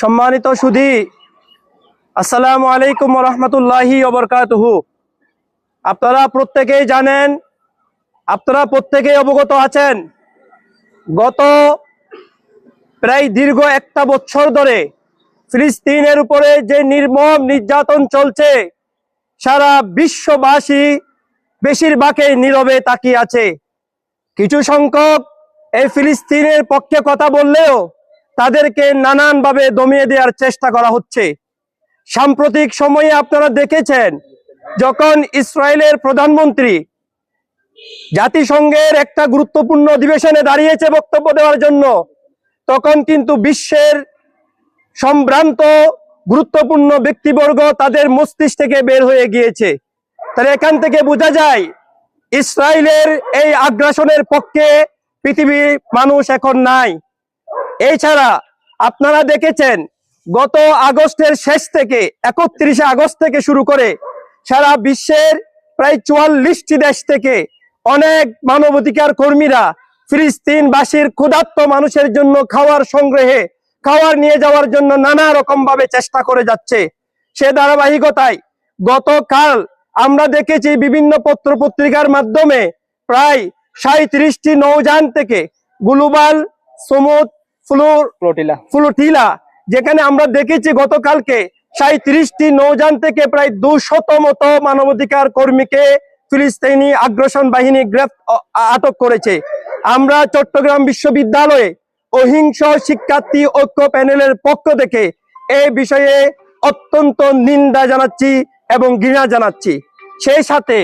সম্মানিত সুধি, আসসালামু আলাইকুম রহমতুল্লাহি ওবরকাতুহু আপনারা প্রত্যেকেই জানেন, আপনারা প্রত্যেকেই অবগত আছেন, গত প্রায় দীর্ঘ একটা বছর ধরে ফিলিস্তিনের উপরে যে নির্মম নির্যাতন চলছে, সারা বিশ্ববাসী বেশিরভাগই নীরবে তাকিয়ে আছে। কিছু সংখ্যক এই ফিলিস্তিনের পক্ষে কথা বললেও তাদেরকে নানানভাবে দমিয়ে দেওয়ার চেষ্টা করা হচ্ছে। সাম্প্রতিক সময়ে আপনারা দেখেছেন, যখন ইসরায়েলের প্রধানমন্ত্রী জাতিসংঘের একটা গুরুত্বপূর্ণ অধিবেশনে দাঁড়িয়েছে বক্তব্য দেওয়ার জন্য, তখন কিন্তু বিশ্বের সম্ভ্রান্ত, গুরুত্বপূর্ণ ব্যক্তিবর্গ তাদের মস্তিষ্ক থেকে বের হয়ে গিয়েছে। তাহলে এখান থেকে বোঝা যায়, ইসরায়েলের এই আগ্রাসনের পক্ষে পৃথিবীর মানুষ এখন নাই। এছাড়া আপনারা দেখেছেন, গত আগস্টের শেষ থেকে, একত্রিশে আগস্ট থেকে শুরু করে সারা বিশ্বের প্রায় চুয়াল্লিশটি দেশ থেকে অনেক মানবাধিকার কর্মীরা ফিলিস্তিনবাসীর ক্ষুধার্ত মানুষের জন্য খাওয়ার সংগ্রহে, খাওয়ার নিয়ে যাওয়ার জন্য নানা রকম ভাবে চেষ্টা করে যাচ্ছে। সে ধারাবাহিকতায় গতকাল আমরা দেখেছি বিভিন্ন পত্র পত্রিকার মাধ্যমে প্রায় সাঁত্রিশটি নৌযান থেকে গ্লোবাল সমুদ ফ্লোর ফ্লোটিলা। ফ্লোটিলা যেখানে আমরা দেখেছি গতকালকে সাঁত্রিশটি নৌযান থেকে প্রায় দুশত মতো মানবাধিকার কর্মীকে ফিলিস্তিনি আগ্রাসন বাহিনী গ্রেফ আটক করেছে। আমরা চট্টগ্রাম বিশ্ববিদ্যালয়ে অহিংস শিক্ষার্থী ঐক্য প্যানেলের পক্ষ থেকে এই বিষয়ে অত্যন্ত নিন্দা জানাচ্ছি এবং ঘৃণা জানাচ্ছি। সেই সাথে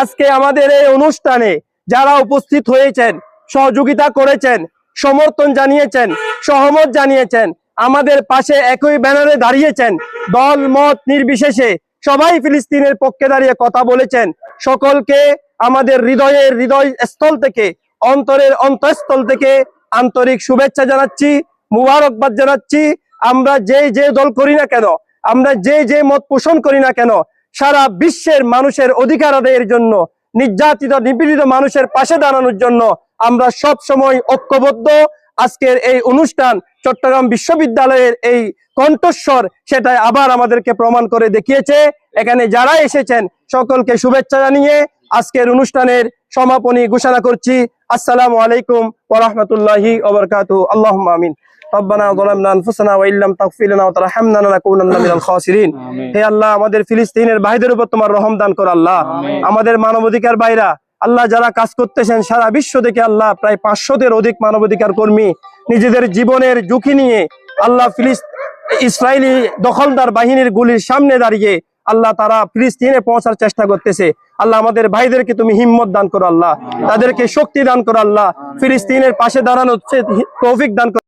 আজকে আমাদের এই অনুষ্ঠানে যারা উপস্থিত হয়েছেন সহযোগিতা করেছেন সমর্থন জানিয়েছেন, সহমত জানিয়েছেন, আমাদের পাশে একই ব্যানারে দাঁড়িয়েছেন, দল, মত নির্বিশেষে সবাই ফিলিস্তিনের পক্ষে দাঁড়িয়ে কথা বলেছেন। সকলকে আমাদের হৃদয়ের হৃদয় স্থল থেকে, অন্তরের অন্তঃস্থল থেকে আন্তরিক শুভেচ্ছা জানাচ্ছি, মুবারকবাদ জানাচ্ছি। আমরা যে যে দল করি না কেন, আমরা যে যে মত পোষণ করি না কেন, সারা বিশ্বের মানুষের অধিকার আদায়ের জন্য, নির্যাতিত, নিপীড়িত মানুষের পাশে দাঁড়ানোর জন্য আমরা সব সময় ঐক্যবদ্ধ। আজকের এই অনুষ্ঠান চট্টগ্রাম বিশ্ববিদ্যালয়ের এই কণ্ঠস্বর সেটাই আবার আমাদেরকে প্রমাণ করে দেখিয়েছে। এখানে যারা এসেছেন সকলকে শুভেচ্ছা জানিয়ে আজকের অনুষ্ঠানের সমাপনী ঘোষণা করছি। আসসালামু আলাইকুম ওয়া রাহমাতুল্লাহি ওয়া বারাকাতুহু আল্লাহুম্মা আমিন। রব্বানা যালামনা আনফুসানা ওয়া ইল্লাম তাগফির লানা ওয়া তারহামনা লানাকুনান্না মিনাল খাসিরিন। হে আল্লাহ আমাদের ফিলিস্তিনের ভাইদের উপর তোমার রহম দান করো আল্লাহ। আমাদের মানবাধিকার ভাইরা আল্লাহ যারা কাজ করতেছেন, সারা বিশ্ব থেকে আল্লাহ প্রায় পাঁচশোদের অধিক মানবাধিকার কর্মী নিজেদের জীবনের ঝুঁকি নিয়ে আল্লাহ ফিলিস্ত ইসরায়েলি দখলদার বাহিনীর গুলির সামনে দাঁড়িয়ে আল্লাহ তারা ফিলিস্তিনে পৌঁছার চেষ্টা করতেছে। আল্লাহ আমাদের ভাইদেরকে তুমি হিম্মত দান করো আল্লাহ। তাদেরকে শক্তি দান করো আল্লাহ। ফিলিস্তিনের পাশে দাঁড়ানো তৌফিক দান করো।